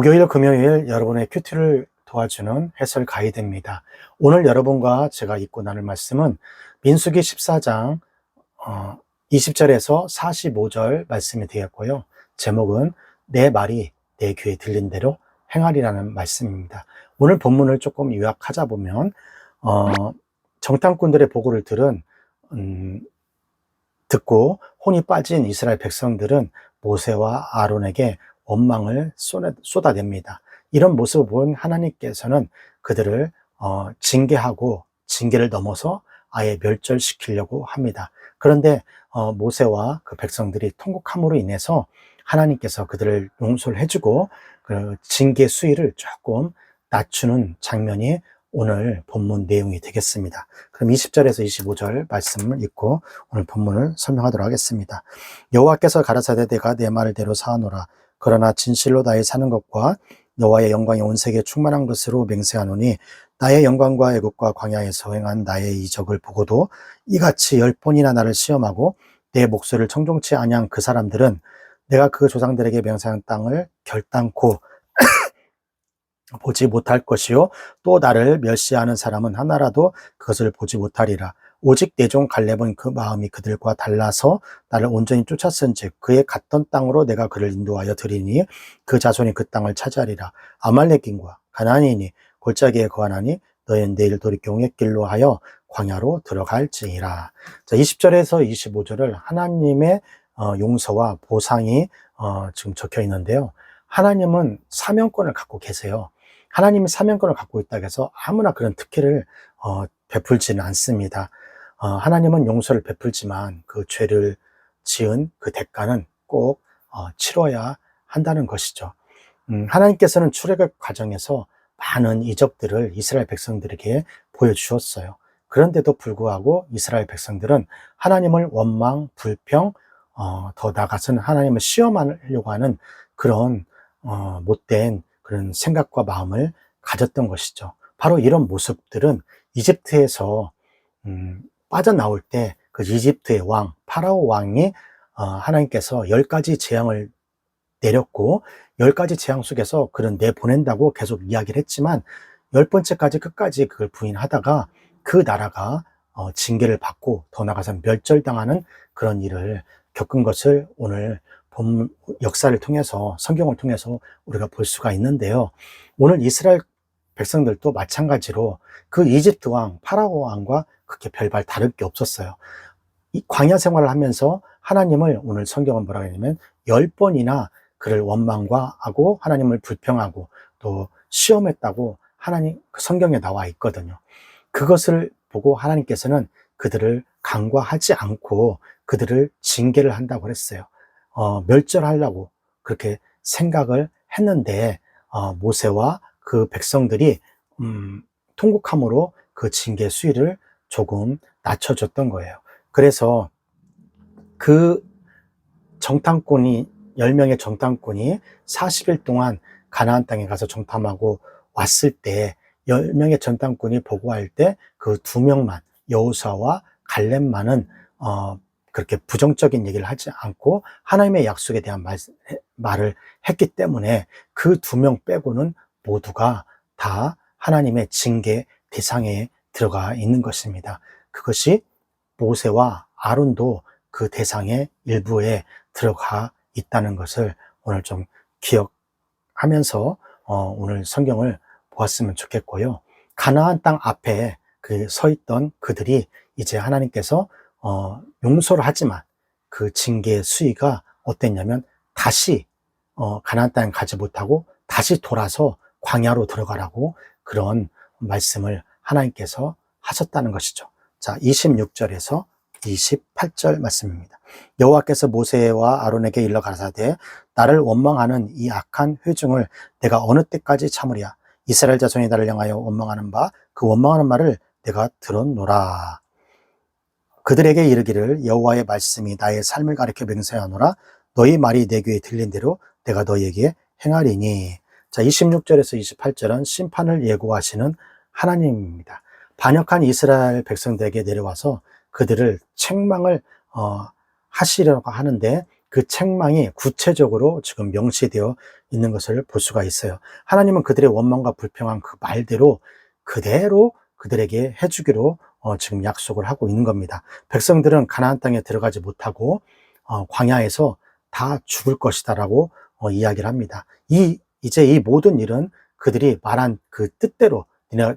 목요일, 금요일 여러분의 큐티를 도와주는 해설 가이드입니다. 오늘 여러분과 제가 읽고 나눌 말씀은 민수기 14장 20절에서 45절 말씀이 되었고요. 제목은 내 말이 내 귀에 들린 대로 행하리라는 말씀입니다. 오늘 본문을 조금 요약하자 보면 어, 정탐꾼들의 보고를 들은 음, 듣고 혼이 빠진 이스라엘 백성들은 모세와 아론에게 원망을 쏟아- 쏟아냅니다. 이런 모습을 본 하나님께서는 그들을 어, 징계하고 징계를 넘어서 아예 멸절시키려고 합니다. 그런데 어, 모세와 그 백성들이 통곡함으로 인해서 하나님께서 그들을 용서를 해주고 그 징계 수위를 조금 낮추는 장면이 오늘 본문 내용이 되겠습니다. 그럼 20절에서 25절 말씀을 읽고 오늘 본문을 설명하도록 하겠습니다. 여호와께서 가라사대 내가 내 말대로 사하노라. 그러나 진실로 나의 사는 것과 여호와의 영광이 온 세계에 충만한 것으로 맹세하노니 나의 영광과 애국과 광야에서 행한 나의 이적을 보고도 이같이 열 번이나 나를 시험하고 내 목소리를 청종치 아니한 그 사람들은 내가 그 조상들에게 맹세한 땅을 결단코 보지 못할 것이요. 또 나를 멸시하는 사람은 하나라도 그것을 보지 못하리라 오직 내종 갈렙은 그 마음이 그들과 달라서 나를 온전히 쫓았은즉 그의 갔던 땅으로 내가 그를 인도하여 드리니 그 자손이 그 땅을 차지하리라. 아말렉인과 가나안인이 골짜기에 거하나니 너희는 내일 돌이켜 옹의 길로 하여 광야로 들어갈지니라. 자 20절에서 25절을 하나님의 어, 용서와 보상이 어, 지금 적혀 있는데요. 하나님은 사명권을 갖고 계세요. 하나님이 사명권을 갖고 있다고 해서 아무나 그런 특혜를 어, 베풀지는 않습니다. 어, 하나님은 용서를 베풀지만 그 죄를 지은 그 대가는 꼭 어, 치러야 한다는 것이죠. 음, 하나님께서는 출애굽 과정에서 많은 이적들을 이스라엘 백성들에게 보여주셨어요. 그런데도 불구하고 이스라엘 백성들은 하나님을 원망, 불평, 어, 더 나아가서는 하나님을 시험하려고 하는 그런 어, 못된 그런 생각과 마음을 가졌던 것이죠. 바로 이런 모습들은 이집트에서 음, 빠져나올 때 그 이집트의 왕 파라오 왕이 어, 하나님께서 열 가지 재앙을 내렸고 열 가지 재앙 속에서 그런 내보낸다고 계속 이야기를 했지만 열 번째까지 끝까지 그걸 부인하다가 그 나라가 어, 징계를 받고 더 나아가서 멸절당하는 그런 일을 겪은 것을 오늘 본 역사를 통해서 성경을 통해서 우리가 볼 수가 있는데요. 오늘 이스라엘 백성들도 마찬가지로 그 이집트 왕 파라오 왕과 그렇게 별반 다를 게 없었어요. 이 광야 생활을 하면서 하나님을 오늘 성경은 뭐라고 하냐면 열 번이나 그를 원망과 하고 하나님을 불평하고 또 시험했다고 하나님 그 성경에 나와 있거든요. 그것을 보고 하나님께서는 그들을 강과하지 않고 그들을 징계를 한다고 했어요. 어, 멸절하려고 그렇게 생각을 했는데 어, 모세와 그 백성들이 음, 통곡함으로 그 징계 수위를 조금 낮춰줬던 거예요. 그래서 그 정탐꾼이 10명의 정탐꾼이 40일 동안 가나안 땅에 가서 정탐하고 왔을 때 10명의 정탐꾼이 보고할 때 그 두 명만 여호사와 갈렙만은 어, 그렇게 부정적인 얘기를 하지 않고 하나님의 약속에 대한 말, 말을 했기 때문에 그 두 명 빼고는 모두가 다 하나님의 징계 대상에 들어가 있는 것입니다. 그것이 모세와 아론도 그 대상의 일부에 들어가 있다는 것을 오늘 좀 기억하면서 어, 오늘 성경을 보았으면 좋겠고요. 가나안 땅 앞에 그 서 있던 그들이 이제 하나님께서 어, 용서를 하지만 그 징계의 수위가 어땠냐면 다시 어, 가나안 땅에 가지 못하고 다시 돌아서 광야로 들어가라고 그런 말씀을 하나님께서 하셨다는 것이죠. 자, 26절에서 28절 말씀입니다. 여호와께서 모세와 아론에게 일러 가라사대 나를 원망하는 이 악한 회중을 내가 어느 때까지 참으랴 이스라엘 자손이 나를 향하여 원망하는 바 그 원망하는 말을 내가 들었노라. 그들에게 이르기를 여호와의 말씀이 나의 삶을 가리켜 맹세하노라 너희 말이 내 귀에 들린 대로 내가 너희에게 행하리니 자 26절에서 28절은 심판을 예고하시는 하나님입니다. 반역한 이스라엘 백성들에게 내려와서 그들을 책망을 어, 하시려고 하는데 그 책망이 구체적으로 지금 명시되어 있는 것을 볼 수가 있어요. 하나님은 그들의 원망과 불평한 그 말대로 그대로 그들에게 해주기로 어, 지금 약속을 하고 있는 겁니다. 백성들은 가나안 땅에 들어가지 못하고 어, 광야에서 다 죽을 것이다라고 어, 이야기를 합니다. 이 이제 이 모든 일은 그들이 말한 그 뜻대로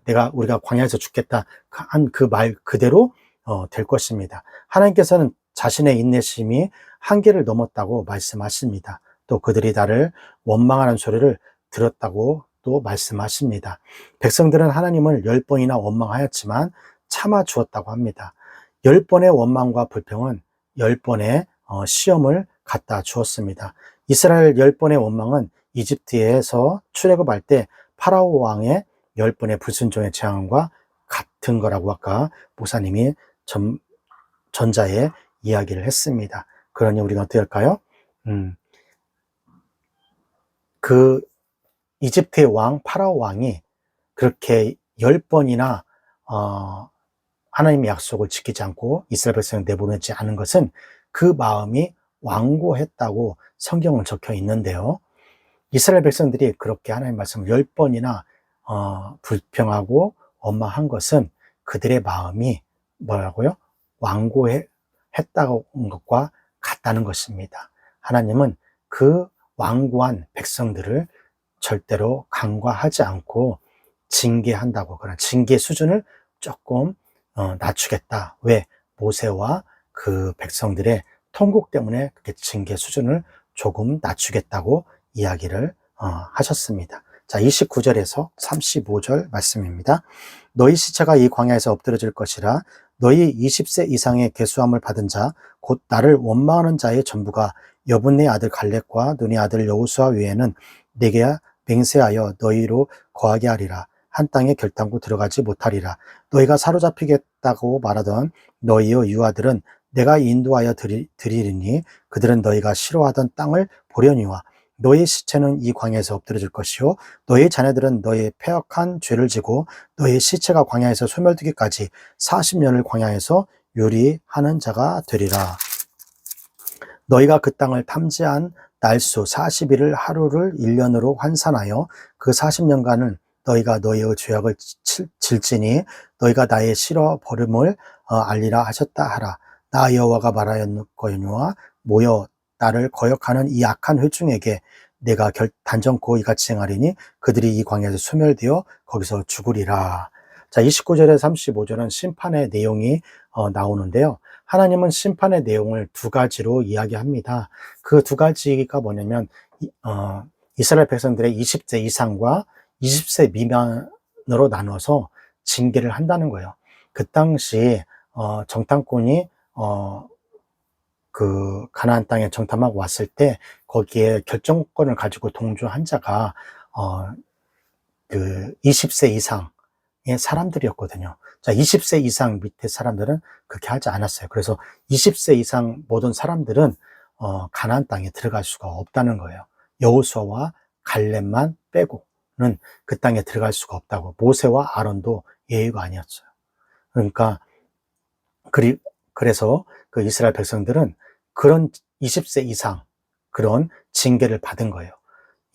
내가, 우리가 광야에서 죽겠다 한 그 말 그대로 어, 될 것입니다. 하나님께서는 자신의 인내심이 한계를 넘었다고 말씀하십니다. 또 그들이 나를 원망하는 소리를 들었다고 또 말씀하십니다. 백성들은 하나님을 열 번이나 원망하였지만 참아 주었다고 합니다. 열 번의 원망과 불평은 열 번의 어, 시험을 갖다 주었습니다. 이스라엘 열 번의 원망은 이집트에서 출애굽할 때 파라오 왕의 열 번의 불순종의 재앙과 같은 거라고 아까 목사님이 전, 전자에 이야기를 했습니다. 그러니 우리가 어떻게 할까요? 음, 그 이집트의 왕 파라오 왕이 그렇게 열 번이나 어, 하나님의 약속을 지키지 않고 이스라엘 백성을 내보내지 않은 것은 그 마음이 완고했다고 성경은 적혀 있는데요. 이스라엘 백성들이 그렇게 하나님 말씀을 열 번이나 어, 불평하고 원망한 것은 그들의 마음이 뭐라고요? 완고했다고 것과 같다는 것입니다. 하나님은 그 완고한 백성들을 절대로 간과하지 않고 징계한다고 그런 징계 수준을 조금 어, 낮추겠다. 왜? 모세와 그 백성들의 통곡 때문에 그렇게 징계 수준을 조금 낮추겠다고 이야기를 어, 하셨습니다. 자, 29절에서 35절 말씀입니다. 너희 시체가 이 광야에서 엎드려질 것이라 너희 20세 이상의 계수함을 받은 자, 곧 나를 원망하는 자의 전부가 여분네 아들 갈렙과 눈의 아들 여우수아 외에는 내게 맹세하여 너희로 거하게 하리라. 한 땅에 결단코 들어가지 못하리라. 너희가 사로잡히겠다고 말하던 너희의 유아들은 내가 인도하여 드리, 드리리니 그들은 너희가 싫어하던 땅을 보려니와 너희 시체는 이 광야에서 엎드려질 것이요 너희 자녀들은 너희의 폐역한 죄를 지고 너희 시체가 광야에서 소멸되기까지 40년을 광야에서 요리하는 자가 되리라. 너희가 그 땅을 탐지한 날수 40일을 하루를 1년으로 환산하여 그 40년간은 너희가 너희의 죄악을 질지니 너희가 나의 싫어 버림을 어, 알리라 하셨다 하라. 나 여호와가 말하였거니와 모여 나를 거역하는 이 악한 회중에게 내가 결, 단정코 이같이 행하리니 그들이 이 광야에서 소멸되어 거기서 죽으리라. 자, 29절에 35절은 심판의 내용이 어, 나오는데요. 하나님은 심판의 내용을 두 가지로 이야기합니다. 그 두 가지가 뭐냐면 어, 이스라엘 백성들의 20세 이상과 20세 미만으로 나눠서 징계를 한다는 거예요. 그 당시 어, 정탐꾼이 어, 그 가나안 땅에 정탐하고 왔을 때 거기에 결정권을 가지고 동조한 자가 어, 그 20세 이상의 사람들이었거든요. 자, 20세 이상 밑에 사람들은 그렇게 하지 않았어요. 그래서 20세 이상 모든 사람들은 어, 가나안 땅에 들어갈 수가 없다는 거예요. 여호수아와 갈렙만 빼고는 그 땅에 들어갈 수가 없다고. 모세와 아론도 예의가 아니었어요. 그러니까 그리 그래서 그 이스라엘 백성들은 그런 20세 이상 그런 징계를 받은 거예요.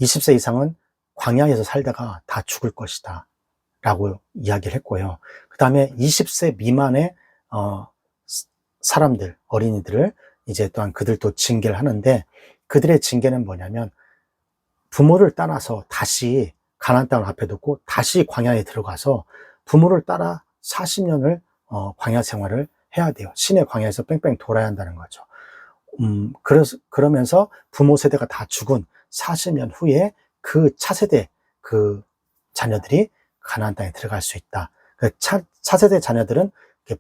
20세 이상은 광야에서 살다가 다 죽을 것이다. 라고 이야기를 했고요. 그 다음에 20세 미만의, 어, 사람들, 어린이들을 이제 또한 그들도 징계를 하는데 그들의 징계는 뭐냐면 부모를 따라서 다시 가난 땅을 앞에 두고 다시 광야에 들어가서 부모를 따라 40년을 어, 광야 생활을 해야 돼요. 신의 광야에서 뺑뺑 돌아야 한다는 거죠. 음, 그래서, 그러면서 부모 세대가 다 죽은 40년 후에 그 차세대 그 자녀들이 가나안 땅에 들어갈 수 있다. 그 차, 차세대 자녀들은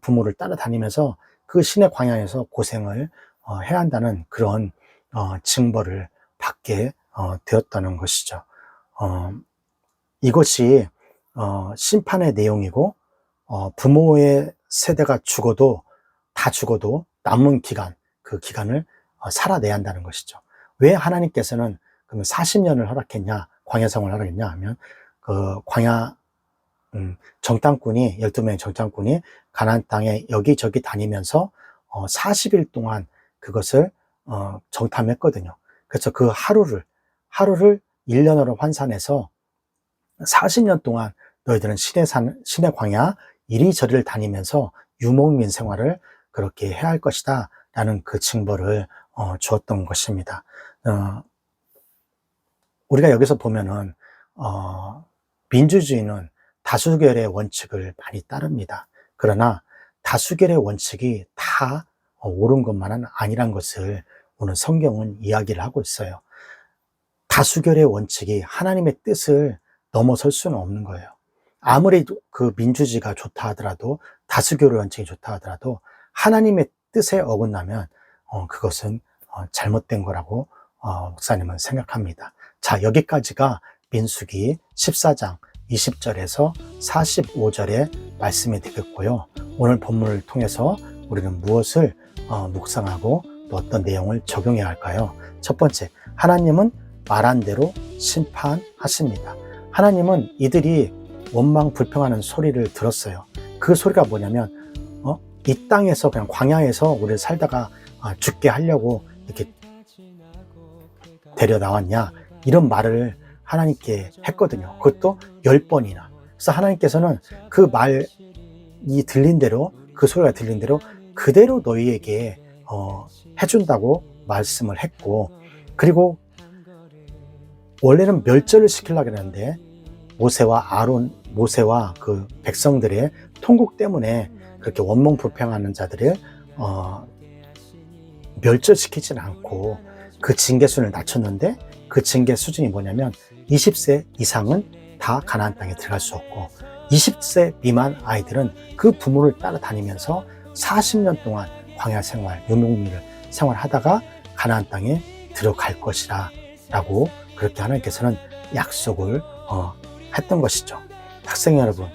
부모를 따라다니면서 그 신의 광야에서 고생을 어, 해야 한다는 그런 어, 징벌을 받게 어, 되었다는 것이죠. 어, 이것이 어, 심판의 내용이고 어, 부모의 세대가 죽어도 다 죽어도 남은 기간 그 기간을 어, 살아내야 한다는 것이죠. 왜 하나님께서는 그러면 40년을 허락했냐, 광야성을 허락했냐 하면 그 광야 음, 정탐꾼이 12명의 정탐꾼이 가나안 땅에 여기저기 다니면서 어, 40일 동안 그것을 어, 정탐했거든요. 그래서 그 하루를, 하루를 1년으로 환산해서 40년 동안 너희들은 신의 산, 신의 광야 이리저리를 다니면서 유목민 생활을 그렇게 해야 할 것이다. 라는 그 징벌을 어, 주었던 것입니다. 어, 우리가 여기서 보면은, 어, 민주주의는 다수결의 원칙을 많이 따릅니다. 그러나 다수결의 원칙이 다 어, 옳은 것만은 아니란 것을 오늘 성경은 이야기를 하고 있어요. 다수결의 원칙이 하나님의 뜻을 넘어설 수는 없는 거예요. 아무리 그 민주주의가 좋다 하더라도 다수결의 원칙이 좋다 하더라도 하나님의 뜻에 어긋나면 어, 그것은 어, 잘못된 거라고 어, 목사님은 생각합니다. 자 여기까지가 민수기 14장 20절에서 45절의 말씀이 되겠고요. 오늘 본문을 통해서 우리는 무엇을 어, 묵상하고 또 어떤 내용을 적용해야 할까요? 첫 번째, 하나님은 말한 대로 심판하십니다. 하나님은 이들이 원망 불평하는 소리를 들었어요. 그 소리가 뭐냐면, 어? 이 땅에서 그냥 광야에서 우리를 살다가 아, 죽게 하려고 이렇게 데려 나왔냐? 이런 말을 하나님께 했거든요. 그것도 열 번이나. 그래서 하나님께서는 그 말이 들린 대로, 그 소리가 들린 대로 그대로 너희에게 어, 해준다고 말씀을 했고, 그리고 원래는 멸절을 시키려고 했는데 모세와 아론, 모세와 그 백성들의 통곡 때문에 그렇게 원망 불평하는 자들을 어, 멸절시키지는 않고 그 징계순을 낮췄는데 그 징계 수준이 뭐냐면 20세 이상은 다 가나안 땅에 들어갈 수 없고 20세 미만 아이들은 그 부모를 따라다니면서 40년 동안 광야 생활, 유목민을 생활하다가 가나안 땅에 들어갈 것이라 라고 그렇게 하나님께서는 약속을 어, 했던 것이죠. 학생 여러분,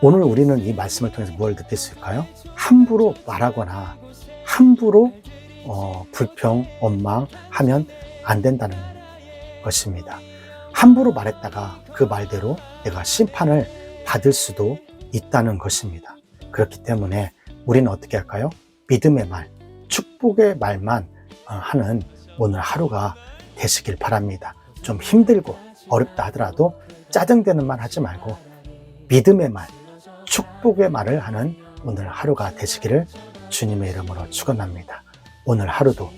오늘 우리는 이 말씀을 통해서 수 있을까요? 함부로 말하거나 함부로 어, 불평, 원망하면 안 된다는 것입니다. 함부로 말했다가 그 말대로 내가 심판을 받을 수도 있다는 것입니다. 그렇기 때문에 우리는 어떻게 할까요? 믿음의 말, 축복의 말만 어, 하는 오늘 하루가 되시길 바랍니다. 좀 힘들고 어렵다 하더라도 짜증되는 말 하지 말고 믿음의 말, 축복의 말을 하는 오늘 하루가 되시기를 주님의 이름으로 축원합니다. 오늘 하루도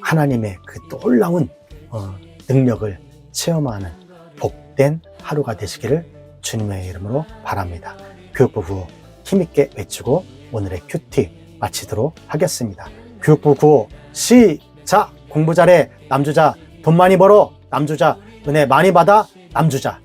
하나님의 그 놀라운 어, 능력을 체험하는 복된 하루가 되시기를 주님의 이름으로 바랍니다. 교육부 구 힘있게 외치고 오늘의 큐티 마치도록 하겠습니다. 교육부 구호 시작! 공부 잘해 남주자 돈 많이 벌어 남주자 은혜 많이 받아 남주자.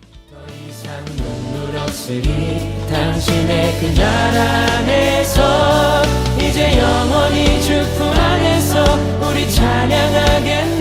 당신의 그날 안에서 이제 영원히 주품 안에서 우리 찬양하겠네